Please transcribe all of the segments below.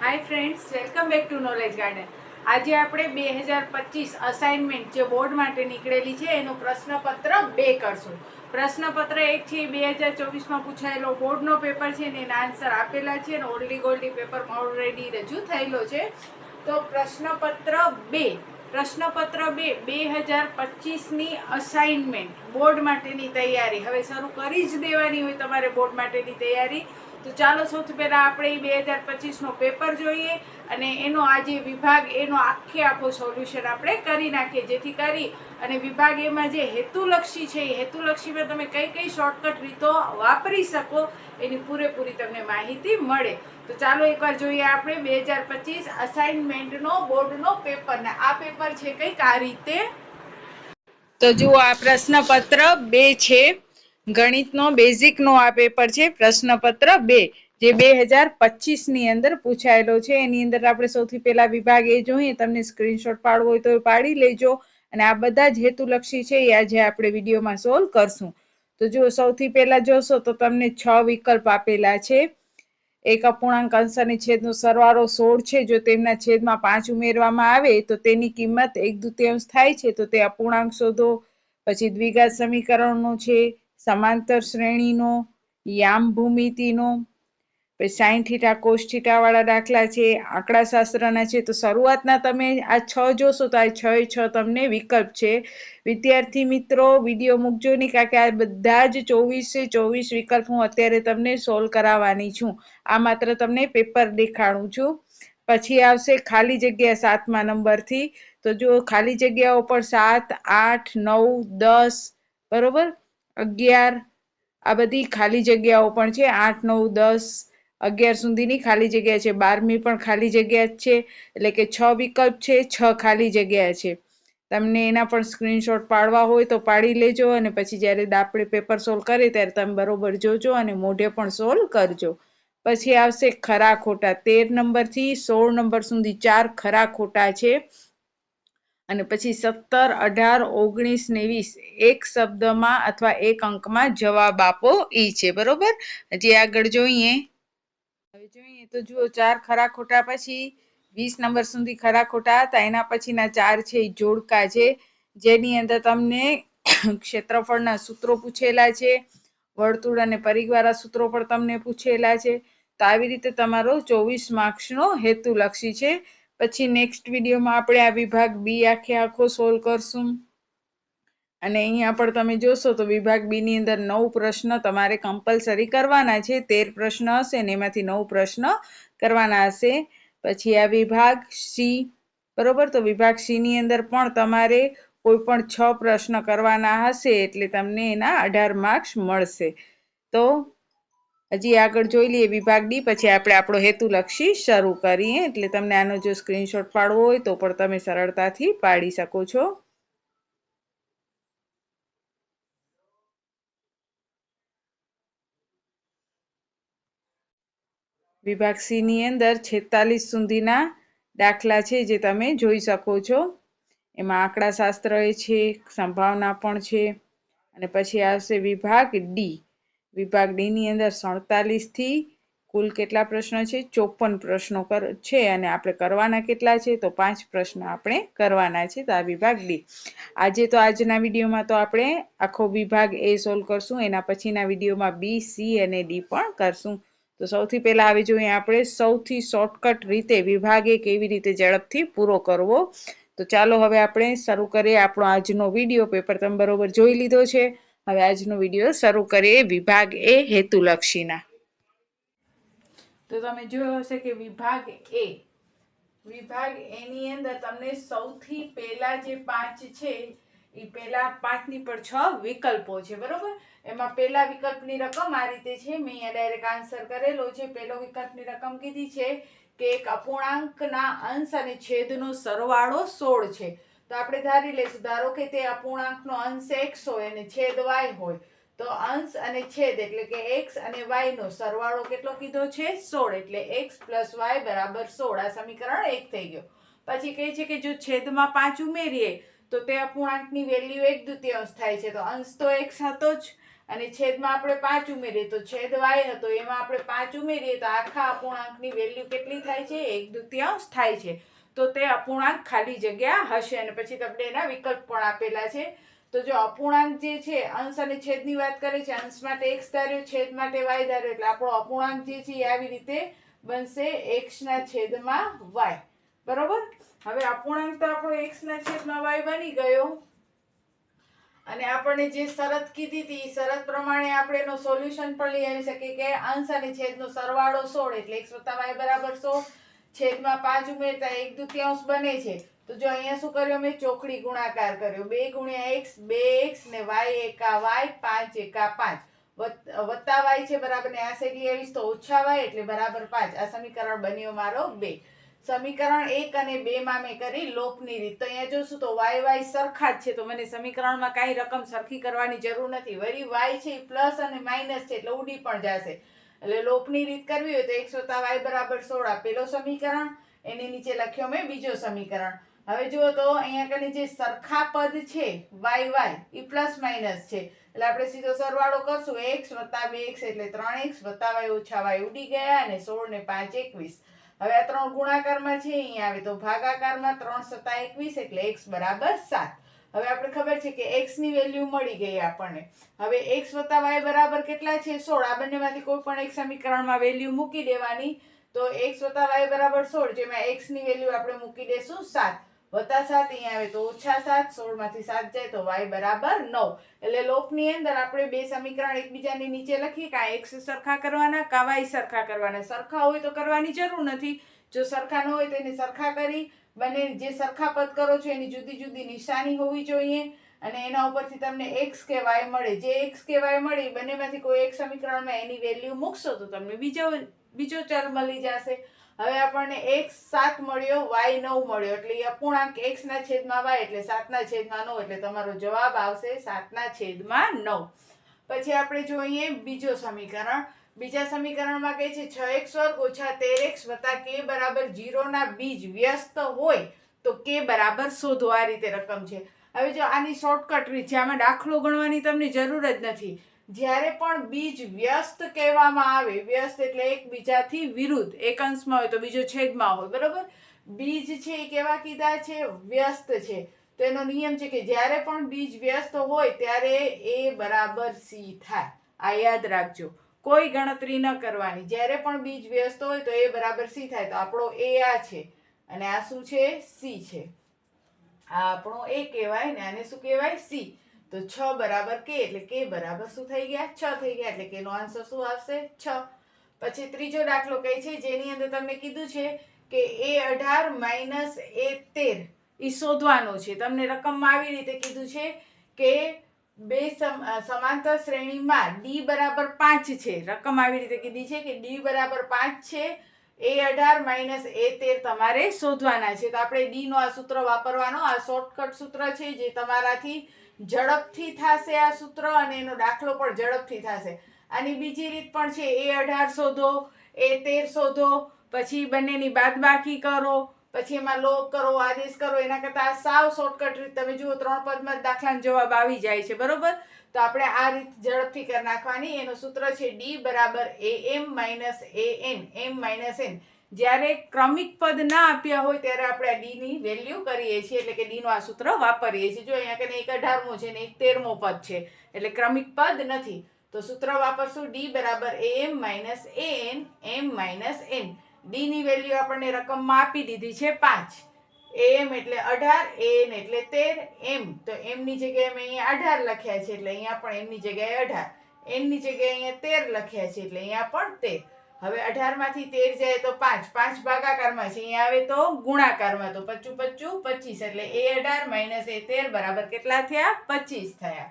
Hi friends welcome back to knowledge garden આજે આપણે બે હજાર પચીસ અસાઇનમેન્ટ જે બોર્ડ માટે નીકળેલી છે, એનું પ્રશ્નપત્ર બે કરશું. પ્રશ્નપત્ર એક છે, બે હજાર ચોવીસમાં પૂછાયેલો બોર્ડનો પેપર છે ને એના આન્સર આપેલા છે અને ઓલ્ડી ગોલ્ડી પેપરમાં ઓલરેડી રજૂ થયેલો છે. તો પ્રશ્નપત્ર બે. પ્રશ્નપત્ર બે બે હજાર પચીસની અસાઇનમેન્ટ બોર્ડ માટેની તૈયારી. હવે શરૂ કરી જ દેવાની હોય તમારે બોર્ડ માટેની તૈયારી. તો ચાલો સૌથી પહેલાં આપણે બે હજાર પચીસનો પેપર જોઈએ અને એનો આ જે વિભાગ, એનો આખે આખો સોલ્યુશન આપણે કરી નાખીએ. જેથી કરી અને વિભાગ એમાં જે હેતુલક્ષી છે, એ હેતુલક્ષીમાં તમે કઈ કઈ શોર્ટકટ રીતો વાપરી શકો, એની પૂરેપૂરી તમને માહિતી મળે. તો ચાલો એકવાર જોઈએ આપણે બે હજાર પચીસ અસાઇનમેન્ટનો બોર્ડનો પેપર. ને આ પેપર છે કંઈક આ રીતે. તો જુઓ આ પ્રશ્નપત્ર બે છે. ગણિતનો બેઝિકનો આ પેપર છે, પ્રશ્નપત્ર બે, જે બે હજાર પચીસની અંદર પૂછાયેલો છે. એની અંદર આપણે સૌથી પહેલા વિભાગ એ જોઈએ, તમને સ્ક્રીનશોટ પાડવો હોય તો એ પાડી લેજો. અને આ બધા જ હેતુલક્ષી છે, એ આજે આપણે વિડીયોમાં સોલ્વ કરશું. તો જો સૌથી પહેલા જોશો તો તમને છ વિકલ્પ આપેલા છે. એક અપૂર્ણાંક અંશ છેદનો સરવાળો સોળ છે. જો તેમના છેદમાં પાંચ ઉમેરવામાં આવે, તો તેની કિંમત એક દુત્યાંશ થાય છે. તો તે અપૂર્ણાંક શોધો, પછી દ્વિઘાત સમીકરણનો છે સમાંતર શ્રેણીનો યામ ભૂમિતિનો પછી સાઈન થીટા કોષ થીટા વાળા દાખલા છે, આંકડાશાસ્ત્રના છે, તો શરૂઆતના તમે આ છ જોશો તો આ છ છ તમને વિકલ્પ છે. વિદ્યાર્થી મિત્રો, વીડિયો મૂકજો નહીં કારણ કે આ બધા જ ચોવીસે ચોવીસ વિકલ્પ હું અત્યારે તમને સોલ્વ કરાવવાની છું. આ માત્ર તમને પેપર દેખાડું છું. પછી આવશે ખાલી જગ્યા સાતમા નંબરથી. તો જો ખાલી જગ્યાઓ પર સાત, આઠ, નવ, દસ, બરોબર? અગિયાર, આ બધી ખાલી જગ્યાઓ પણ છે, આઠ, નવ, દસ, અગિયાર સુધીની ખાલી જગ્યા છે, બારમી પણ ખાલી જગ્યા છે, એટલે કે છ વિકલ્પ છે, છ ખાલી જગ્યા છે. તમને એના પણ સ્ક્રીનશોટ પાડવા હોય તો પાડી લેજો અને પછી જ્યારે આપણે પેપર સોલ્વ કરીએ ત્યારે તમે બરોબર જોજો અને મોઢે પણ સોલ્વ કરજો. પછી આવશે ખરા ખોટા, તેર નંબરથી સોળ નંબર સુધી ચાર ખરા ખોટા છે. અને પછી સત્તર, અઢાર, ઓગણીસ ને વીસ એક શબ્દમાં અથવા એક અંકમાં જવાબ આપો ઈ છે, બરોબર? હજી આગળ જોઈએ. હવે જોઈએ તો જુઓ, ચાર ખરા ખોટા પછી વીસ નંબર સુધી ખરા ખોટા હતા. એના પછીના ચાર છે એ જોડકા છે. જેની અંદર તમને ક્ષેત્રફળના સૂત્રો પૂછેલા છે. વર્તુળ અને પરિવારા સૂત્રો પણ તમને પૂછેલા છે. તો આવી રીતે તમારો ચોવીસ માર્ક્સનો હેતુલક્ષી છે. પછી નેક્સ્ટ વિડીયોમાં આપણે આ વિભાગ બી આખે આખો સોલ્વ કરશું. અને અહીંયા પણ તમે જોશો તો વિભાગ બીની અંદર નવ પ્રશ્ન તમારે કમ્પલસરી કરવાના છે. તેર પ્રશ્ન હશે ને એમાંથી નવ પ્રશ્ન કરવાના હશે. પછી આ વિભાગ સી બરોબર? તો વિભાગ સીની અંદર પણ તમારે કોઈ પણ છ પ્રશ્ન કરવાના હશે એટલે તમને એના અઢાર માર્ક્સ મળશે. તો હજી આગળ જોઈ લઈએ વિભાગ ડી પછી આપણે આપણો હેતુલક્ષી શરૂ કરીએ. એટલે તમને આનો જો સ્ક્રીનશોટ પાડવો હોય તો પણ તમે સરળતાથી પાડી શકો છો. વિભાગ સી ની અંદર છેતાલીસ સુધીના દાખલા છે જે તમે જોઈ શકો છો. એમાં આંકડાશાસ્ત્ર એ છે, સંભાવના પણ છે. અને પછી આવશે વિભાગ ડી. વિભાગ ડી ની અંદર સડતાલીસથી કુલ કેટલા પ્રશ્નો છે? ચોપન પ્રશ્નો છે અને આપણે કરવાના કેટલા છે? તો પાંચ પ્રશ્નો આપણે કરવાના છે તો આ વિભાગ ડી. આજે તો આજના વિડીયોમાં તો આપણે આખો વિભાગ એ સોલ્વ કરશું, એના પછીના વિડીયોમાં બી, સી અને ડી પણ કરશું. તો સૌથી પહેલા આવી જોઈએ આપણે સૌથી શોર્ટકટ રીતે વિભાગે કેવી રીતે ઝડપથી પૂરો કરવો. તો ચાલો હવે આપણે શરૂ કરીએ આપણો આજનો વીડિયો. પેપર તમે બરોબર જોઈ લીધો છે. હવે આજનો વીડિયો શરૂ કરીએ વિભાગ એ હેતુલક્ષીના. તો તમે જોયો હશે કે વિભાગ એ, વિભાગ એની અંદર તમને સૌથી પહેલા જે પાંચ છે એ પહેલા પાંચની પર છ વિકલ્પો છે, બરોબર? એમાં પહેલા વિકલ્પની રકમ આ રીતે છે, મેં અહીંયા ડાયરેક્ટ આન્સર કરેલો છે. પહેલો વિકલ્પની રકમ કીધી છે કે એક અપૂર્ણાંકના અંશ અને છેદનો સરવાળો સોળ છે. તો આપણે ધારી લઈશું, ધારો કે તે અપૂર્ણાંકનો અંશ એક્સ હોય અને છેદ વાય હોય, તો અંશ અને છેદ એટલે કે એક્સ અને વાયનો સરવાળો કેટલો કીધો છે? સોળ, એટલે એક્સ પ્લસ વાય બરાબર સોળ, આ સમીકરણ એક થઈ ગયો. પછી કહે છે કે જો છેદમાં પાંચ ઉમેરીએ, તો તે અપૂર્ણાંકની વેલ્યુ એક દ્વિતીયાંશ થાય છે, તો અંશ તો એક્સ હતો જ. અને છેદમાં આપણે પાંચ ઉમેરીએ, તો છેદ વાય હતો, એમાં આપણે પાંચ ઉમેરીએ, તો આખા અપૂર્ણાંકની વેલ્યુ કેટલી થાય છે? એક દ્વિતીયાંશ થાય છે. તો તે અપૂર્ણાંક ખાલી જગ્યા હશે અને પછી તમને એના વિકલ્પ પણ આપેલા છે. તો જો અપૂર્ણાંક જે છે, અંશ અને છેદની વાત કરે છે, અંશ માટે એક્સ ધાર્યો, છેદ માટે વાય ધાર્યો, એટલે આપણો અપૂર્ણાંક જે છે એ આવી રીતે બનશે એક્સના છેદમાં વાય. બરોબર? હવે અપૂર્ણાંક તો આપણો એક્સના છેદમાં વાય બની ગયો. અને આપણને જે શરત કીધી હતી શરત પ્રમાણે આપણે એનો સોલ્યુશન પણ લઈ આવી શકીએ કે અંશ અને છેદનો સરવાળો સોળ, એટલે એક્સ વત્તા વાય બરાબર સોળ છેદમાં પાંચ ઉમેરતા એક દુત્યાંશ બને છે. તો જો અહીંયા શું કર્યો? મેં ચોકડી ગુણાકાર કર્યો. બે ગુણ્યા એક્સ, બે એક્સ ને વાય એકા વાય, પાંચ એકા પાંચ. વત્તા વાય છે બરાબર ને આ સાઈડ લઈ તો ઓછા વાય એટલે બરાબર પાંચ. આ સમીકરણ બન્યો મારો બે. સમીકરણ એક અને બે માં મેં કરી લોપની રીત. તો અહીંયા જોશું તો વાય વાય સરખા જ છે. તો મને સમીકરણમાં કાંઈ રકમ સરખી કરવાની જરૂર નથી. વળી વાય છે પ્લસ અને માઇનસ છે એટલે ઉડી પણ જશે. એટલે લોપની રીત કરવી હોય તો એક વત્તા વાય બરાબર સોળ. પેલો સમીકરણ, એની નીચે લખ્યો મેં બીજો સમીકરણ. હવે જુઓ તો અહીંયા કને જે સરખા પદ છે, વાય વાય એ પ્લસ માઇનસ છે. એટલે આપણે સીધો સરવાળો કરશું. એક્સ વત્તા બે એક્સ એટલે ત્રણ એક્સ વત્તા વાય ઓછા વાય ઉડી ગયા અને સોળ ને પાંચ એકવીસ. હવે આ ત્રણ ગુણાકારમાં છે, અહીંયા આવે તો ભાગાકારમાં ત્રણ સત્તા એકવીસ એટલે એક્સ બરાબર સાત. હવે આપણે ખબર છે કે એક્સની વેલ્યુ મળી ગઈ આપણને. હવે એક્સ વત્તા વાય બરાબર કેટલા છે? સોળ. આ બંનેમાંથી કોઈ પણ એક સમીકરણમાં વેલ્યુ મૂકી દેવાની. તો એક્સ વત્તા વાય બરાબર સોળ, જેમાં એક્સની વેલ્યુ આપણે મૂકી દેશું સાત. વત્તા સાત અહીંયા આવે તો ઓછા સાત સોળમાંથી સાત જાય તો વાય બરાબર નવ. એટલે લોપની અંદર આપણે બે સમીકરણ એકબીજાની નીચે લખીએ કાં એક્સ સરખા કરવાના, કાં વાય સરખા કરવાના. સરખા હોય તો કરવાની જરૂર નથી. જો સરખા ન હોય તો એને સરખા કરી બંને જે સરખા પદ કરો છો, એની જુદી જુદી નિશાની હોવી જોઈએ અને એના ઉપરથી તમને એક્સ કે વાય મળે. જે એક્સ કે વાય મળે બંનેમાંથી કોઈ એક સમીકરણમાં એની વેલ્યુ મૂકશો તો તમને બીજો બીજો ચલ મળી જશે. હવે આપણને એક્સ સાત મળ્યો વાય નવ મળ્યો. એટલે અપૂર્ણાંક એક્સના છેદમાં વાય એટલે સાતના છેદમાં નવ એટલે તમારો જવાબ આવશે સાતના છેદમાં નવ. પછી આપણે જોઈએ બીજો સમીકરણ. બીજા સમીકરણમાં કહે છે, છ એક્સ વર્ગ ઓછા તેર એક્સ વત્તા કે બરાબર જીરોના બીજ વ્યસ્ત હોય તો કે બરાબર શોધો. આ રીતે રકમ છે. હવે જો આની શોર્ટકટ રીત છે, આમાં દાખલો ગણવાની તમને જરૂર જ નથી. જ્યારે પણ બીજ વ્યસ્ત કહેવામાં આવે, વ્યસ્ત એટલે એકબીજાથી વિરુદ્ધ, એક અંશમાં હોય તો બીજો છેદમાં હોય, બરાબર? બીજ છે એ કેવા કીધા છે? વ્યસ્ત છે. તો એનો નિયમ છે કે જ્યારે પણ બીજ વ્યસ્ત હોય, ત્યારે એ બરાબર સી થાય. આ યાદ રાખજો. કોઈ ગણતરી ન કરવાની. જ્યારે પણ બીજ વ્યસ્ત હોય તો એ બરાબર સી થાય. તો આપણો એ આ છે અને આ શું છે? સી છે. આ આપણો એ કહેવાય ને આને શું કહેવાય? સી. તો છ બરાબર કે? એટલે કે બરાબર શું થઈ ગયા? છ થઈ ગયા. એટલે કે નો આન્સર શું આવશે? છ. પછી ત્રીજો દાખલો કહે છે? જેની અંદર તમને કીધું છે કે એ અઢાર માઇનસ એ તેર એ શોધવાનો છે. તમને રકમમાં આવી રીતે કીધું છે કે બે સમ- સમાંતર શ્રેણીમાં ડી બરાબર પાંચ છે. રકમ આવી રીતે કીધી છે કે ડી બરાબર પાંચ છે. એ અઢાર માઇનસ એ તેર તમારે શોધવાના છે. તો આપણે ડીનો આ સૂત્ર વાપરવાનો. આ શોર્ટકટ સૂત્ર છે જે તમારાથી ઝડપથી થશે આ સૂત્ર અને એનો દાખલો પણ ઝડપથી થશે. આની બીજી રીત પણ છે. એ અઢાર શોધો એ તેર શોધો, પછી બંનેની બાદબાકી કરો. પછી એમાં લોક કરો, આદેશ કરો, એના કરતાં આ સાવ શોર્ટકટ રીત તમે જુઓ, ત્રણ પદમાં દાખલાનો જવાબ આવી જાય છે, બરોબર? તો આપણે આ રીત ઝડપથી કરી નાખવાની. એનું સૂત્ર છે ડી બરાબર a m minus a n m minus n જ્યારે ક્રમિક પદ ના આપ્યા હોય ત્યારે આપણે આ ડીની વેલ્યુ કરીએ છીએ, એટલે કે ડીનું આ સૂત્ર વાપરીએ છીએ. જો અહીંયા કે એક અઢારમો છે ને એક તેરમો પદ છે, એટલે ક્રમિક પદ નથી. તો સૂત્ર વાપરશું ડી બરાબર a m minus a n m minus n d ની વેલ્યુ આપણને રકમમાં આપી દીધી છે પાંચ. એમ એટલે અઢાર એન એટલે તેર એમ તો એમની જગ્યાએ મેં અહીંયા અઢાર લખ્યા છે એટલે અહીંયા પણ એમની જગ્યાએ અઢાર. એમની જગ્યાએ અહીંયા તેર લખ્યા છે એટલે અહીંયા પણ તેર. હવે અઢારમાંથી તેર જાય તો પાંચ. પાંચ ભાગાકારમાં છે, અહીંયા આવે તો ગુણાકારમાં. તો પચું પચું પચીસ એટલે એ અઢાર માઇનસ એ તેર બરાબર કેટલા થયા? પચીસ થયા.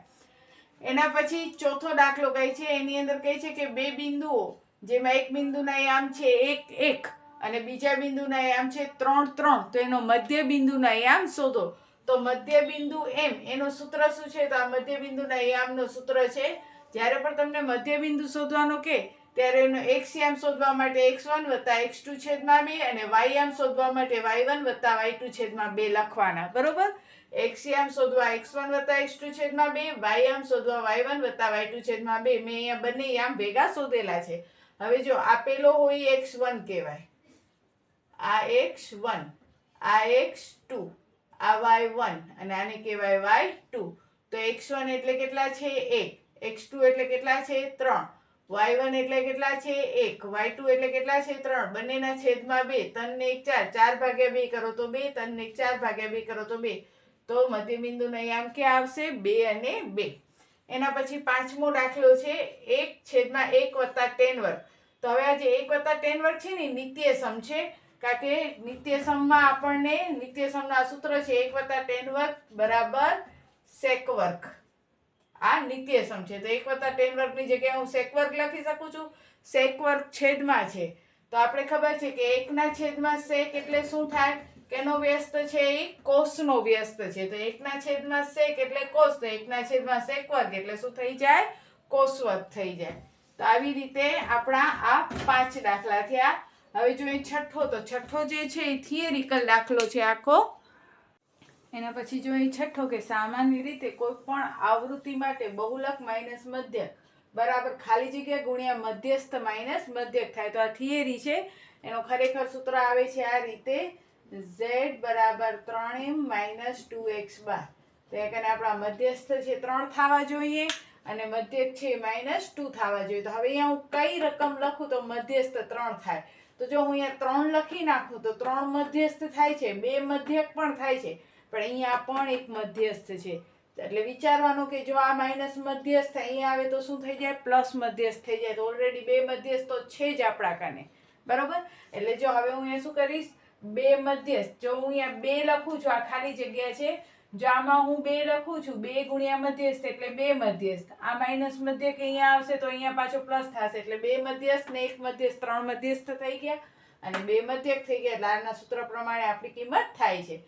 એના પછી ચોથો દાખલો કહે છે, એની અંદર કહે છે કે બે બિંદુઓ જેમાં એક બિંદુના યામ છે એક એક, અને બીજા બિંદુના યામ છે ત્રણ ત્રણ. તો એનો મધ્ય બિંદુના યામ શોધો. તો મધ્ય બિંદુ એમ, એનું સૂત્ર શું છે? તો આ મધ્ય બિંદુના યામનું સૂત્ર છે. જ્યારે પણ તમને મધ્ય બિંદુ શોધવાનો કે, ત્યારે એનો એક્સ યામ શોધવા માટે એક્સ વન વત્તા એક્સ ટુ છેદમાં બે અને વાય યામ શોધવા માટે વાય વન વત્તા વાય ટુ છેદમાં બે લખવાના. બરોબર? એક્સયામ શોધવા એક્સ વન વત્તા એક્સ ટુ છેદમાં બે વાય યામ શોધવા વાય વન વત્તા વાય ટુ છેદમાં બે. મેં અહીંયા બંને યામ ભેગા શોધેલા છે. હવે જો આપેલો હોય એક્સ વન કહેવાય. આ એક્સ વન, આ એક્સ ટુ, આ વાય વન અને આને કહેવાય વાય ટુ. તો એક્સ વન એટલે કેટલા છે? એક. એક્સ ટુ એટલે કેટલા છે? ત્રણ. વાય વન એટલે કેટલા છે? એક. વાય ટુ એટલે કેટલા છે? ત્રણ. બંનેના છેદમાં બે. ત્રણ એક ચાર. ચાર ભાગ્યા બે કરો તો બે. ત્રણ એક ચાર ભાગ્યા બે કરો તો બે. તો મધ્યબિંદુનો આમ ક્યાં આવશે? બે અને બે. એના પછી પાંચમો દાખલો છે એક છેદમાં એક વત્તા ટેન વર્ગ. તો હવે આ જે એક વત્તા ટેન વર્ગ છે ને નિત્યસમ છે. કારણ કે નિત્યસમમાં આપણને નિત્યસમના સૂત્ર છે એક વત્તા ટેન વર્ગ બરાબર સેક વર્ગ. આ નિત્યસમ છે. તો એક વત્તા ટેન વર્ગની જગ્યાએ હું સેક વર્ગ લખી શકું છું. સેક વર્ગ છેદમાં છે. તો આપણે ખબર છે કે એકના છેદમાં સેક એટલે શું થાય? કેનો વ્યસ્ત છે એ? કોષનો વ્યસ્ત છે. તો એકના છેદમાં શેક એટલે કોષ, તો એકના છેદમાં શેક વર્ગ એટલે શું થઈ જાય? કોષવત થઈ જાય. તો આવી રીતે આપણા આ પાંચ દાખલા થયા. હવે જોઈએ છઠ્ઠો, તો છઠ્ઠો જે છે એ થિયરિકલ દાખલો છે આખો. એના પછી જોઈએ છઠ્ઠો કે સામાન્ય રીતે કોઈ પણ આવૃત્તિ માટે બહુલક માઇનસ મધ્યક બરાબર ખાલી જગ્યા ગુણ્યા મધ્યસ્થ માઇનસ મધ્યક થાય. તો આ થિયરી છે. એનો ખરેખર સૂત્ર આવે છે આ રીતે ઝેડ બરાબર ત્રણ એમ માઇનસ ટુ એક્સ બાર. તો એ કને આપણા મધ્યસ્થ છે ત્રણ થવા જોઈએ અને મધ્યક છે માઇનસ ટુ થવા જોઈએ. તો હવે અહીંયા હું કઈ રકમ લખું તો મધ્યસ્થ ત્રણ થાય. તો જો હું અહીંયા ત્રણ લખી નાખું તો ત્રણ મધ્યસ્થ થાય છે, બે મધ્યક પણ થાય છે. પણ અહીંયા પણ એક મધ્યસ્થ છે. એટલે વિચારવાનું કે જો આ માઇનસ મધ્યસ્થ અહીંયા આવે તો શું થઈ જાય? પ્લસ મધ્યસ્થ થઈ જાય. તો ઓલરેડી બે મધ્યસ્થ તો છે જ આપણા કને. બરાબર? એટલે જો હવે હું અહીંયા શું કરીશ? બે મધ્યસ્થ. જો હું અહીંયા બે લખું છું, આ ખાલી જગ્યા છે. જો આમાં હું બે લખું છું, બે ગુણ્યા મધ્યસ્થ એટલે બે મધ્યસ્થ. આ માઇનસ મધ્યક અહીંયા આવશે તો અહીંયા પાછો પ્લસ થશે એટલે બે મધ્યસ્થ ને એક મધ્યસ્થ, ત્રણ મધ્યસ્થ થઈ ગયા. અને બે મધ્યક થઈ ગયા એટલે આના સૂત્ર પ્રમાણે આપણી કિંમત થાય છે.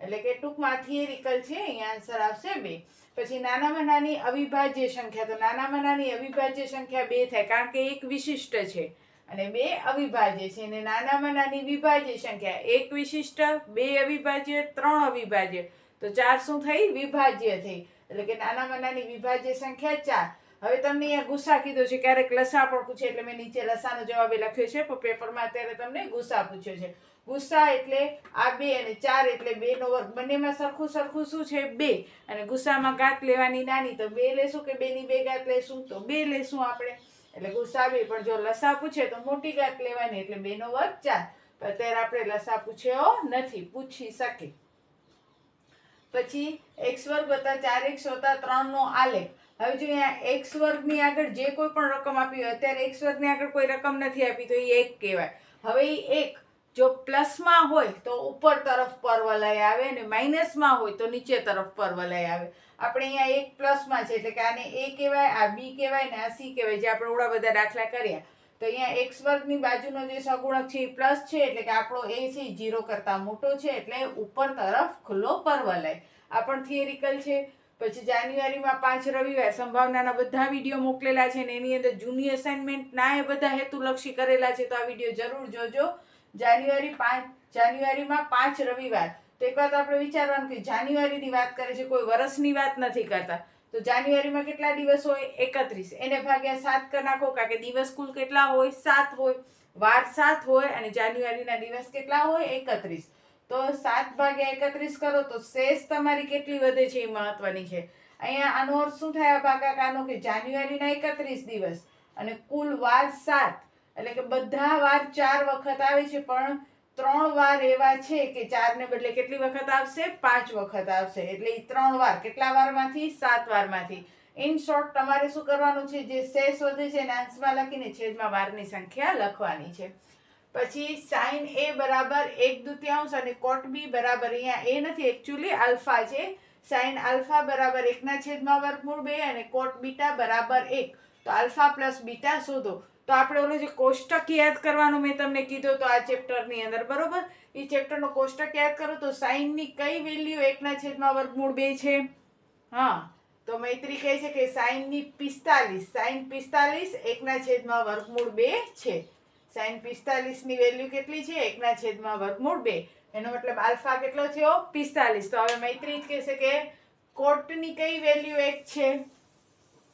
એટલે કે ટૂંકમાં થિયરિકલ છે, અહીંયા આન્સર આવશે બે. પછી નાનામાં નાની અવિભાજ્ય સંખ્યા, તો નાનામાં નાની અવિભાજ્ય સંખ્યા બે થાય, કારણ કે એક વિશિષ્ટ છે. અને બે અવિભાજ્ય છે. અને નાનામાં નાની વિભાજ્ય સંખ્યા એક વિશિષ્ટ, બે અવિભાજ્ય, ત્રણ અવિભાજ્ય. તો ચાર શું થઈ? વિભાજ્ય થઈ. એટલે કે નાનામાં નાની વિભાજ્ય સંખ્યા ચાર. હવે તમને અહીંયા ગુસ્સા કીધો છે. ક્યારેક લસા પણ પૂછે એટલે મેં નીચે લસાનો જવાબ એ લખ્યો છે, પણ પેપરમાં અત્યારે તમને ગુસ્સા પૂછ્યો છે. ગુસ્સા એટલે આ બે અને ચાર એટલે બે નો વર્ગ. બંનેમાં સરખું સરખું શું છે? બે. અને ગુસ્સામાં ગાત લેવાની નાની. તો બે લેશું કે બેની બે ગાત લેશું? તો બે લેશું આપણે. એટલે ગુસાવી પણ જો લસા પૂછે તો મોટી ગાત લેવાની, એટલે બેનો વર્ગ ચાર. અત્યારે આપણે લસા પૂછ્યો નથી, પૂછી શકે. પછી એક્સ વર્ગ વત્તા ચાર, એક્સ વત્તા ત્રણ નો આલેખ. હવે જો અહીંયા એક્સ વર્ગની આગળ જે કોઈ પણ રકમ આપી હોય, અત્યારે એક્સ વર્ગની આગળ કોઈ રકમ નથી આપી, તો એ એક કહેવાય. હવે એ એક જો પ્લસમાં હોય તો ઉપર તરફ પરવલય આવે અને માઇનસમાં હોય તો નીચે તરફ પરવલય આવે. આપણે અહીંયા એક પ્લસમાં છે એટલે કે આને એ કહેવાય, આ બી કહેવાય ને આ સી કહેવાય, જે આપણે ઓળા બધા દાખલા કર્યા. તો અહીંયા એક્સ વર્ગની બાજુનો જે સગુણક છે એ પ્લસ છે એટલે કે આપણો એ છે જીરો કરતાં મોટો છે એટલે ઉપર તરફ ખુલ્લો પરવલય. આ પણ થિયરિકલ છે. પછી જાન્યુઆરીમાં પાંચ રવિવાર સંભાવનાના બધા વીડિયો મોકલેલા છે ને એની અંદર જૂની અસાઇનમેન્ટના એ બધા હેતુલક્ષી કરેલા છે તો આ વીડિયો જરૂર જોજો. જાન્યુઆરી પાંચ, જાન્યુઆરીમાં પાંચ રવિવાર. તો એક વાત આપણે વિચારવાનું કે જાન્યુઆરીની વાત કરે છે, કોઈ વર્ષની વાત નથી કરતા. તો જાન્યુઆરીમાં કેટલા દિવસ હોય? એકત્રીસ. એને ભાગ્યા સાત કરી નાખો, કારણ કે દિવસ કુલ કેટલા હોય? સાત હોય. વાર સાત હોય અને જાન્યુઆરીના દિવસ કેટલા હોય? એકત્રીસ. તો સાત ભાગ્યા એકત્રીસ કરો, તો શેષ તમારી કેટલી વધે છે? એ મહત્વની છે. અહીંયા આનો અર્થ શું થાય? ભાગાકારનો કે જાન્યુઆરીના એકત્રીસ દિવસ અને કુલ વાર સાત. એટલે કે બધા વાર ચાર વખત આવે છે, પણ ત્રણ વાર એવા છે કે ચારને બદલે કેટલી વખત આવશે? પાંચ વખત આવશે. એટલે એ ત્રણ વાર. કેટલા વારમાંથી? સાત વારમાંથી. ઇન શોર્ટ તમારે શું કરવાનું છે? જે શેષ વધે છે, એને અંશમાં લખીને છેદમાં વારની સંખ્યા લખવાની છે. પછી સાઇન એ બરાબર એક દુત્યાંશ અને કોટ બી બરાબર અહીંયા એ નથી. એકચ્યુઅલી આલ્ફા છે. સાઇન આલ્ફા બરાબર એકના છેદમાં વર્ગમૂળ બે અને કોટ બીટા બરાબર એક. તો આલ્ફા પ્લસ બીટા શોધો. તો આપણે ઓલું જે કોષ્ટક યાદ કરવાનું મેં તમને કીધું તો આ ચેપ્ટરની અંદર, બરોબર? એ ચેપ્ટરનો કોષ્ટક યાદ કરો તો સાઇનની કઈ વેલ્યુ એકના છેદમાં વર્ગમૂળ બે છે? હા, તો મૈત્રી કહે છે કે સાઇનની પિસ્તાલીસ, સાઇન પિસ્તાલીસ એકના છેદમાં વર્ગમૂળ બે છે. સાઇન પિસ્તાલીસની વેલ્યુ કેટલી છે? એકના છેદમાં વર્ગમૂળ બે. એનો મતલબ આલ્ફા કેટલો થયો? પિસ્તાલીસ. તો હવે મૈત્રી જ કહેશે કે કોટની કઈ વેલ્યુ એક છે?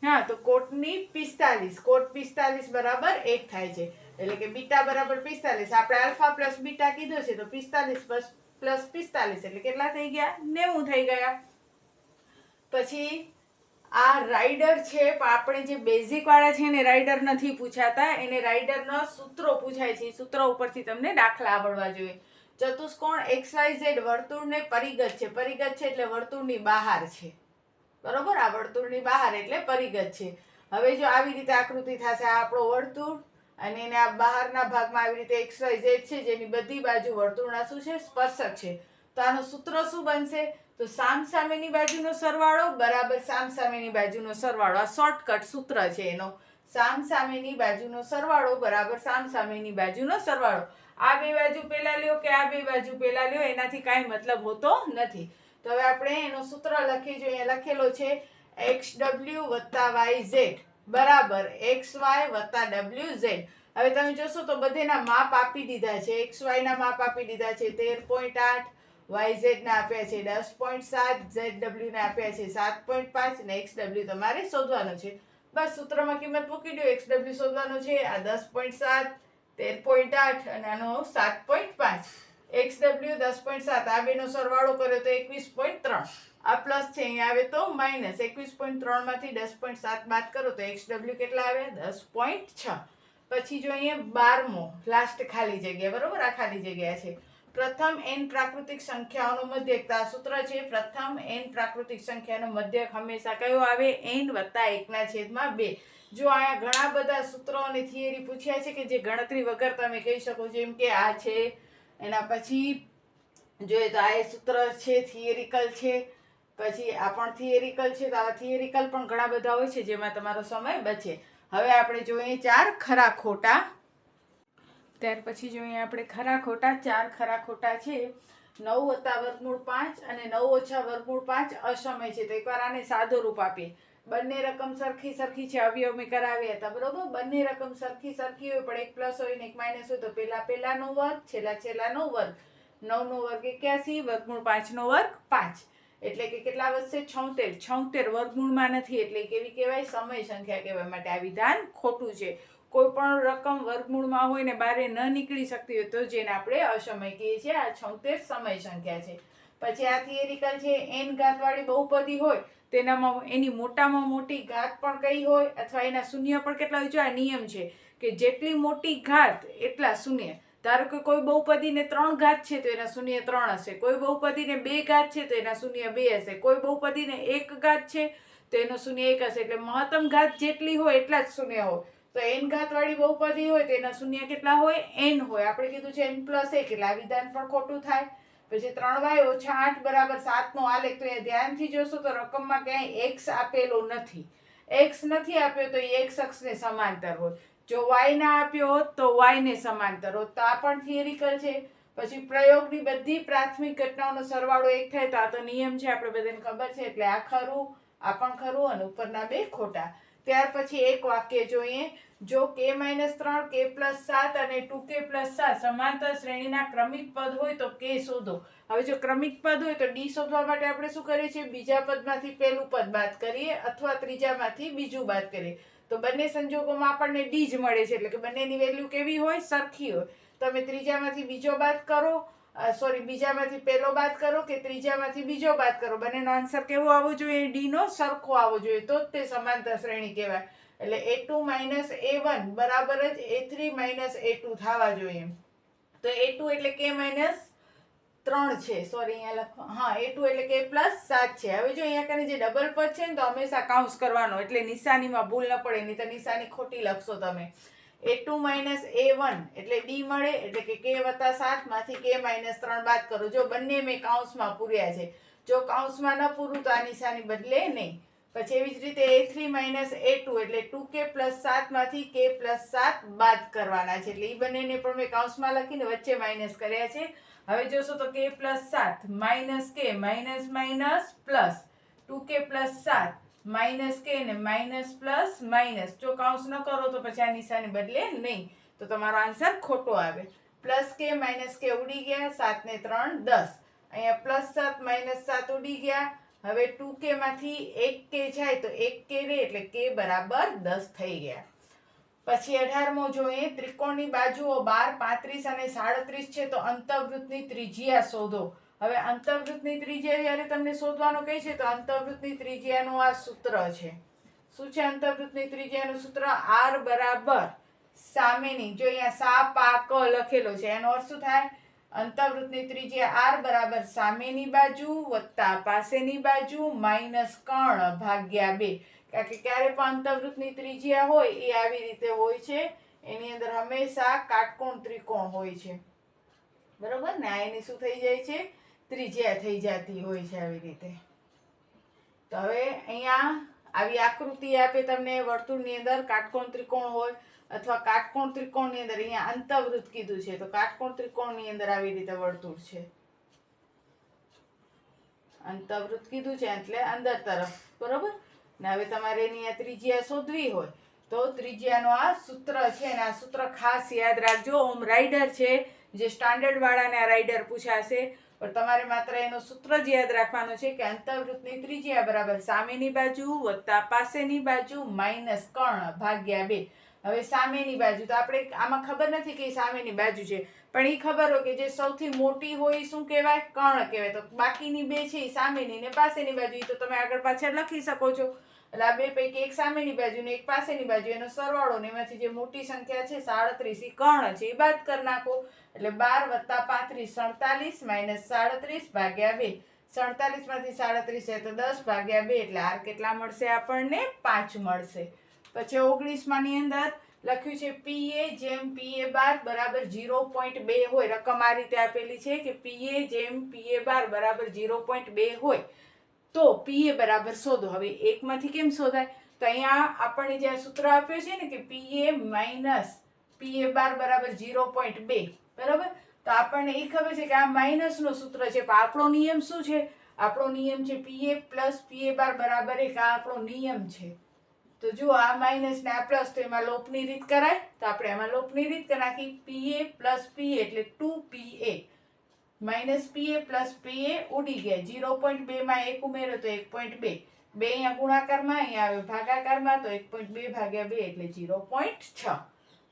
હા, તો કોટની પિસ્તાલીસ. કોટ પિસ્તાલીસ બરાબર એક થાય છે. એટલે કે બીટા બરાબર પિસ્તાલીસ. આપણે આલ્ફા પ્લસ બીટા કીધું છે, તો પિસ્તાલીસ પ્લસ પ્લસ પિસ્તાલીસ. એટલે કેટલા થઈ ગયા? નેવું થઈ ગયા. પછી આ રાઇડર છે, પણ આપણે જે બેઝિક વાળા છે એને રાઇડર નથી પૂછાતા. એને રાઇડરના સૂત્રો પૂછાય છે. સૂત્રો ઉપરથી તમને દાખલા આવડવા જોઈએ. ચતુષ્કોણ એક્સ વર્તુળને પરિગત છે. પરિગત છે એટલે વર્તુળની બહાર છે. બરોબર? આ વર્તુળની બહાર એટલે પરિગત છે. હવે જો આવી રીતે આકૃતિ થશે, આ આપણો વર્તુળ અને એને આ બહારના ભાગમાં આવી રીતે એક્સ વાય ઝેડ છે, જેની બધી બાજુ વર્તુળના શું છે, સ્પર્શક છે. તો આનું સૂત્ર શું બનશે? તો સામ સામેની બાજુનો સરવાળો બરાબર સામ સામેની બાજુનો સરવાળો. આ શોર્ટકટ સૂત્ર છે એનો. સામ સામેની બાજુનો સરવાળો બરાબર સામ સામેની બાજુનો સરવાળો. આ બે બાજુ પહેલાં લ્યો કે આ બે બાજુ પહેલાં લ્યો? એનાથી કાંઈ મતલબ હોતો નથી. તો હવે આપણે એનો સૂત્ર લખી જોઈએ. લખેલો છે એક્સ ડબલ્યુ વત્તા વાય ઝેડ. બરાબર. એક્સ વાય વત્તા ડબલ્યુ ઝેડ. હવે તમે જોશો તો બધેના માપ આપી દીધા છે. એક્સ વાયના માપ આપી દીધા છે તેર પોઈન્ટ આઠ, વાય ઝેડના આપ્યા છે દસ પોઈન્ટ સાત, ઝેડ ડબલ્યુના આપ્યા છે સાત પોઈન્ટ પાંચ ને એક્સ ડબલ્યુ તમારે શોધવાનો છે. બસ સૂત્રમાં કિંમત મૂકી દો. એક્સ ડબલ્યુ શોધવાનો છે. આ દસ પોઈન્ટ સાત, તેર પોઈન્ટ આઠ અને આનો સાત પોઈન્ટ પાંચ. એક્સ ડબલ્યુ દસ પોઈન્ટ સાત. આ બેનો સરવાળો કર્યો તો એકવીસ પોઈન્ટ ત્રણ. આ પ્લસ છે, અહીંયા આવે તો માઇનસ. એકવીસ પોઈન્ટ ત્રણમાંથી દસ પોઈન્ટ સાત બાદ કરો તો એક્સ ડબલ્યુ કેટલા આવે? દસ પોઈન્ટ છ. પછી જો અહીંયા બારમો લાસ્ટ ખાલી જગ્યા, બરાબર? આ ખાલી જગ્યા છે. પ્રથમ એન પ્રાકૃતિક સંખ્યાઓનો મધ્યક. તો આ સૂત્ર છે, પ્રથમ એન પ્રાકૃતિક સંખ્યાનો મધ્યક હંમેશા કયો આવે? એન વત્તા એકના છેદમાં બે. જો અહીંયા ઘણા બધા સૂત્રો અને થિયરી પૂછ્યા છે કે જે ગણતરી વગર તમે કહી શકો જેમ કે આ છે એના પછી જોઈએ તો આ સૂત્ર છે થિયરિકલ છે, પછી આ પણ થિયરિકલ છે, તો આવા થિયરિકલ પણ ઘણા બધા હોય છે જેમાં તમારો સમય બચે. હવે આપણે જોઈએ ચાર ખરા ખોટા. ત્યાર પછી જોઈએ આપણે ખરા ખોટા, ચાર ખરા ખોટા છે. નવ વત્તા વર્ગમૂળ પાંચ અને નવ ઓછા વર્ગમૂળ પાંચ અસમય છે. તો એકવાર આને સાદો રૂપ આપીએ. બંને રકમ સરખી સરખી છે, અવયવ મેં કરાવ્યા હતા, બરોબર? બંને રકમ સરખી સરખી હોય, પણ એક પ્લસ હોય ને એક માઇનસ હોય, તો પેલા પેલાનો વર્ગ, છેલ્લા છેલ્લાનો વર્ગ. નવનો વર્ગ એક્યાસી, વર્ગમૂળ પાંચનો વર્ગ પાંચ. એટલે કે કેટલા વધશે? છોતેર. છોતેર વર્ગમૂળમાં નથી, એટલે કેવી કહેવાય સમય સંખ્યા કહેવાય માટે આ વિધાન ખોટું છે. કોઈ પણ રકમ વર્ગમૂળમાં હોય ને બારે ન નીકળી શકતી હોય, તો જેને આપણે અસમય કહીએ છીએ, આ છોતેર સમય સંખ્યા છે. પછી આ થિયરિકલ છે એન ઘાતવાળી બહુપદી હોય તેનામાં એની મોટામાં મોટી ઘાત પણ કઈ હોય અથવા એના શૂન્ય પણ કેટલા હોય? છે આ નિયમ છે કે જેટલી મોટી ઘાત એટલા શૂન્ય. ધારો કે કોઈ બહુપદીને ત્રણ ઘાત છે તો એના શૂન્ય ત્રણ હશે. કોઈ બહુપદીને બે ઘાત છે તો એના શૂન્ય બે હશે. કોઈ બહુપદીને એક ઘાત છે તો એનો શૂન્ય એક હશે. એટલે મહત્તમ ઘાત જેટલી હોય એટલા જ શૂન્ય હોય. તો એન ઘાતવાળી બહુપદી હોય તો એના શૂન્ય કેટલા હોય? એન હોય. આપણે કીધું છે એન પ્લસ એક. એટલે આ વિધાન પણ ખોટું થાય. પછી ત્રણ વાય ઓછા આઠ બરાબર સાતનો આલેખ તો એ ધ્યાનથી જોશો તો રકમમાં ક્યાંય એક્સ આપેલો નથી. એક્સ નથી આપ્યો તો એ એક્સ અક્ષને સમાંતર હોત. જો વાય ના આપ્યો હોત તો વાયને સમાંતર હોત. તો આ પણ થિયરિકલ છે. પછી પ્રયોગની બધી પ્રાથમિક ઘટનાઓનો સરવાળો એક થાય તો આ તો નિયમ છે, આપણે બધાને ખબર છે. એટલે આ ખરું, આ પણ ખરું અને ઉપરના બે ખોટા. ત્યાર પછી એક વાક્ય જોઈએ. જો કે માઇનસ ત્રણ, કે પ્લસ સાત અને ટુ, કે પ્લસ સાત સમાંતર શ્રેણીના ક્રમિક પદ હોય તો કે શોધો. હવે જો ક્રમિક પદ હોય તો ડી શોધવા માટે આપણે શું કરીએ છીએ? બીજા પદમાંથી પહેલું પદ બાદ કરીએ અથવા ત્રીજામાંથી બીજું બાદ કરીએ. તો બંને સંજોગોમાં આપણને ડી જ મળે છે, એટલે કે બંનેની વેલ્યુ કેવી હોય? સરખી હોય. તમે ત્રીજામાંથી બીજો બાદ કરો સોરી, બીજામાંથી પહેલો બાદ કરો કે ત્રીજામાંથી બીજો બાદ કરો? બંનેનો આન્સર કેવો આવવો જોઈએ? ડીનો સરખો આવવો જોઈએ. તો જ તે સમાંતર શ્રેણી કહેવાય. એટલે a two minus a one બરાબર જ a three minus a two થવા જોઈએ. તો એ ટુ એટલે કે માઇનસ ત્રણ છે. સોરી અહીંયા લખો હા એ ટુ એટલે કે પ્લસ સાત છે. હવે જો અહીંયા કને જે ડબલ પદ છે ને, તો હંમેશા કાઉન્સ કરવાનો. એટલે નિશાનીમાં ભૂલ ન પડે, નહીં તો નિશાની ખોટી લખશો તમે. A two minus a one એટલે ડી મળે, એટલે કે કે વત્તા સાતમાંથી કે માઇનસ ત્રણ બાદ કરો. જો બંને મેં કાઉન્સમાં પૂર્યા છે. જો કાઉન્સમાં ન પૂરું, તો આ નિશાની બદલે નહીં. પછી એવી જ રીતે a three minus a two એટલે ટુ કે પ્લસ સાતમાંથી કે પ્લસ સાત બાદ કરવાના છે. એટલે એ બંનેને પણ મેં કાઉન્સમાં લખીને વચ્ચે માઇનસ કર્યા છે. હવે જોશો તો કે પ્લસ સાત minus k minus minus plus two k plus સાત માઇનસ કે ને માઇનસ પ્લસ માઇનસ જો કાઉન્સ ન કરો તો પછી આ નિશાની બદલે નહીં. તો તમારો આન્સર ખોટો આવે. પ્લસ કે માઇનસ કે ઉડી ગયા, સાતને ત્રણ, દસ. અહીંયા પ્લસ સાત માઇનસ સાત ઉડી ગયા. હવે ટુ કે માંથી એક કે જાય તો એક કે રે એટલે કે બરાબર દસ થઈ ગયા. પછી અઢારમો જોઈએ, ત્રિકોણની બાજુઓ બાર, પાંત્રીસ અને સાડત્રીસ છે તો અંતવૃત્તની ત્રિજ્યા શોધો. હવે અંતવૃત્તની ત્રિજ્યા જ્યારે તમને શોધવાનું કહે છે તો અંતવૃત્તની ત્રિજ્યાનું આ સૂત્ર છે. શું છે અંતવૃત્તની ત્રિજ્યાનું સૂત્ર? આર બરાબર સામેની. જો અહીંયા સા પાક લખેલો છે, એનો અર્થ શું થાય? અંતઃવૃત્તની ત્રિજ્યા આર બરાબર સામેની બાજુ, વત્તા પાસેની બાજુ, માઇનસ કર્ણ ભાગ્યા બે. કારણ કે ક્યારે પણ અંતઃવૃત્તની ત્રિજ્યા હોય, એ આવી રીતે હોય છે. એની અંદર હંમેશા કાટકોણ ત્રિકોણ હોય છે. બરોબર? ને આ એની શું થઈ જાય છે? ત્રિજ્યા થઈ જતી હોય છે આવી રીતે. તો હવે અહીંયા આવી આકૃતિ આપે તમને વર્તુળની અંદર કાટકોણ ત્રિકોણ હોય અથવા કાટકોણ ત્રિકોણની અંદર અહીંયા અંતવૃત્ત કીધું છે, તો કાટકોણ ત્રિકોણની અંદર આવી રીતે વર્તુળ છે. અંતઃવૃત્ત કીધું છે એટલે અંદર તરફ, બરોબર? ને હવે તમારે એની આ ત્રિજ્યા શોધવી હોય, તો ત્રિજ્યાનો આ સૂત્ર છે ને આ સૂત્ર ખાસ યાદ રાખજો, ઓમ રાઇડર છે, જે સ્ટાન્ડર્ડ વાળાને આ રાઇડર પૂછાશે. પણ તમારે માત્ર એનું સૂત્ર જ યાદ રાખવાનું છે કે અંતવૃત્તની ત્રિજ્યા બરાબર સામેની બાજુ, વત્તા પાસેની બાજુ, માઇનસ કર્ણ, ભાગ્યા બે. હવે સામેની બાજુ તો આપણે આમાં ખબર નથી કે સામેની બાજુ છે, પણ એ ખબર હોય કે જે સૌથી મોટી હોય શું કહેવાય? કર્ણ કહેવાય. તો બાકીની બે છે એ સામેની ને પાસેની બાજુ એ તો તમે આગળ પાછળ લખી શકો છો. એટલે આ બે પૈકી એક સામેની બાજુ ને એક પાસેની બાજુ, એનો સરવાળો ને એમાંથી જે મોટી સંખ્યા છે સાડત્રીસ એ કર્ણ છે એ બાદ કરી નાખો. એટલે બાર વત્તા પાંત્રીસ, સડતાલીસ માઇનસ સાડત્રીસ ભાગ્યા બે. સડતાલીસમાંથી સાડત્રીસ છે તો દસ ભાગ્યા બે, એટલે આર કેટલા મળશે? આપણને પાંચ મળશે. પછી ઓગણીસમાં ની અંદર લખ્યું છે પીએ જેમ પીએ બાર બરાબર ઝીરો પોઈન્ટ બે હોય. રકમ આ રીતે આપેલી છે કે પીએ જેમ પીએ બાર બરાબર ઝીરો પોઈન્ટ બે હોય. તો પીએ બરાબર શોધો. હવે એકમાંથી કેમ શોધાય? તો અહીંયા આપણને જે સૂત્ર આપ્યું છે ને કે પીએ માઇનસ પીએ બાર બરાબર ઝીરો પોઈન્ટ બે. બરાબર? તો આપણને એ ખબર છે કે આ માઇનસનો સૂત્ર છે. પણ આપણો નિયમ શું છે? આપણો નિયમ છે પીએ પ્લસ પીએ બાર બરાબર એક. આ આપણો નિયમ છે. તો જુઓ આ માઇનસ ને આ પ્લસ તો એમાં લોપની રીત કરાય, તો આપણે એમાં લોપની રીત કરી નાખી. P a plus p a એટલે two p a minus p a plus p a ઉડી ગયા. ઝીરો પોઈન્ટ બેમાં એક ઉમેરો તો એક પોઈન્ટ બે. બે અહીંયા ગુણાકારમાં, અહીંયા આવે ભાગાકારમાં, તો એક પોઈન્ટ બે ભાગ્યા બે એટલે ઝીરો પોઈન્ટ છ.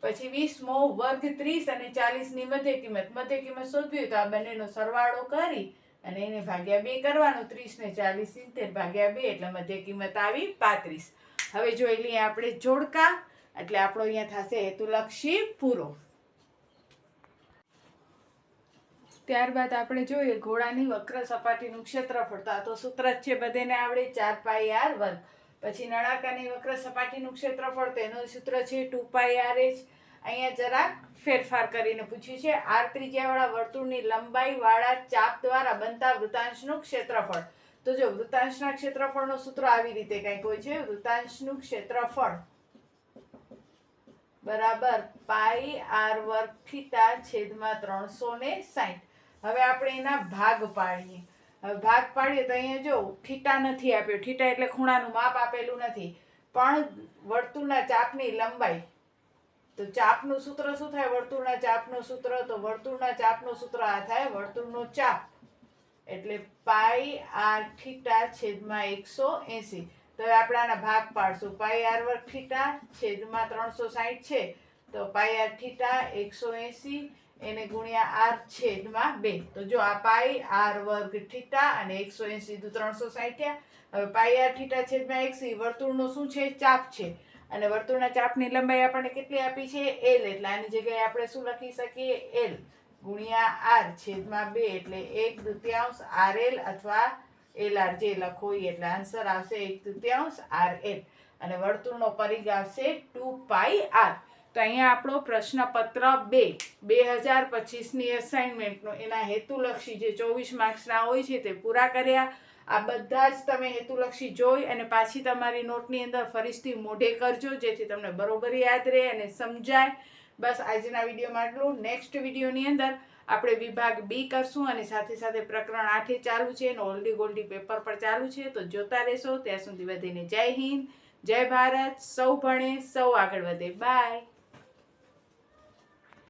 પછી વીસમો વર્ગ ત્રીસ અને ચાલીસની મધ્ય કિંમત. મધ્ય કિંમત શોધવી તો આ બંનેનો સરવાળો કરી અને એને ભાગ્યા બે કરવાનો. ત્રીસ ને ચાલીસ સિત્તેર ભાગ્યા બે એટલે મધ્ય કિંમત આવી પાંત્રીસ. હવે જોઈ લઈએ આપણે જોડકા, એટલે આપણો અહીંયા થશે હેતુલક્ષી પૂરો. ત્યારબાદ આપણે જોઈએ ઘોડાની વક્ર સપાટીનું ક્ષેત્રફળ. તો આ તો સૂત્ર જ છે, બધેને આવડે ચાર પાઈ આર વર્ગ. પછી નળાકારની વક્ર સપાટીનું ક્ષેત્રફળ તેનું સૂત્ર છે ટુ પાઈ આર એચ. અહીંયા જરાક ફેરફાર કરીને પૂછ્યું છે, આર ત્રિજ્યાવાળા વર્તુળની લંબાઈ વાળા ચાપ દ્વારા બનતા વૃતાંશનું ક્ષેત્રફળ. તો જો વૃતાંશના ક્ષેત્રફળનું સૂત્ર આવી રીતે કંઈક હોય છે વૃતાંશનું ક્ષેત્રફળ બરાબર પાઈ આર વર્ગ થીટા છેદમાં ત્રણસો ને સાઠ હવે આપણે એના ભાગ પાડીએ. હવે ભાગ પાડીએ તો અહીંયા જો થીટા નથી આપ્યો. થીટા એટલે ખૂણાનું માપ આપેલું નથી. પણ વર્તુળના ચાપની લંબાઈ. તો ચાપનું સૂત્ર શું થાય? વર્તુળના ચાપનું સૂત્ર. તો વર્તુળના ચાપનું સૂત્ર આ થાય વર્તુળનો ચાપ. એટલે પાઈ આર થીટા છેદમાં એકસો એંસી. તો હવે આપણે આના ભાગ પાડશું. પાઈ આર વર્ગ થીટા છેદમાં ત્રણસો સાહીઠ છે. તો પાઈ આર થીટા એકસો એંસી, એને ગુણ્યા આર છેદમાં બે. તો જો આ પાઈ આર વર્ગ થીટા અને એકસો એંસી દુ ત્રણસો સાઠ્યા હવે પાઈ આર થીટા છેદમાં એક્સી વર્તુળનો શું છે? ચાપ છે. અને વર્તુળના ચાપની લંબાઈ આપણને કેટલી આપી છે? એલ એટલે આની જગ્યાએ આપણે શું લખી શકીએ? એલ ગુણ્યા આર છેદમાં બે એટલે એક તૃતીયાંશ આર એલ અથવા એલ આર જે લખો એટલે આન્સર આવશે એક તૃતીયાંશ આર એલ અને વર્તુળનો પરિઘ આવશે ટુ પાઈ આર. તો અહીંયા આપણો પ્રશ્નપત્ર બે. બે હજાર પચીસની અસાઇનમેન્ટનો એના હેતુલક્ષી જે ચોવીસ માર્ક્સના હોય છે તે પૂરા કર્યા. આ બધા જ તમે હેતુલક્ષી જોઈ અને પાછી તમારી નોટની અંદર ફરીથી મોઢે કરજો જેથી તમને બરોબર યાદ રહે અને સમજાય. બસ આજના વિડીયોમાં આટલું. નેક્સ્ટ વિડીયોની અંદર આપણે વિભાગ બી કરશું અને સાથે સાથે પ્રકરણ આઠે ચાલુ છે અને ઓલ્ડી ગોલ્ડી પેપર પર ચાલુ છે. તો જોતા રહેશો. ત્યાં સુધી વધીને જય હિન્દ, જય ભારત. સૌ ભણે, સૌ આગળ વધે. બાય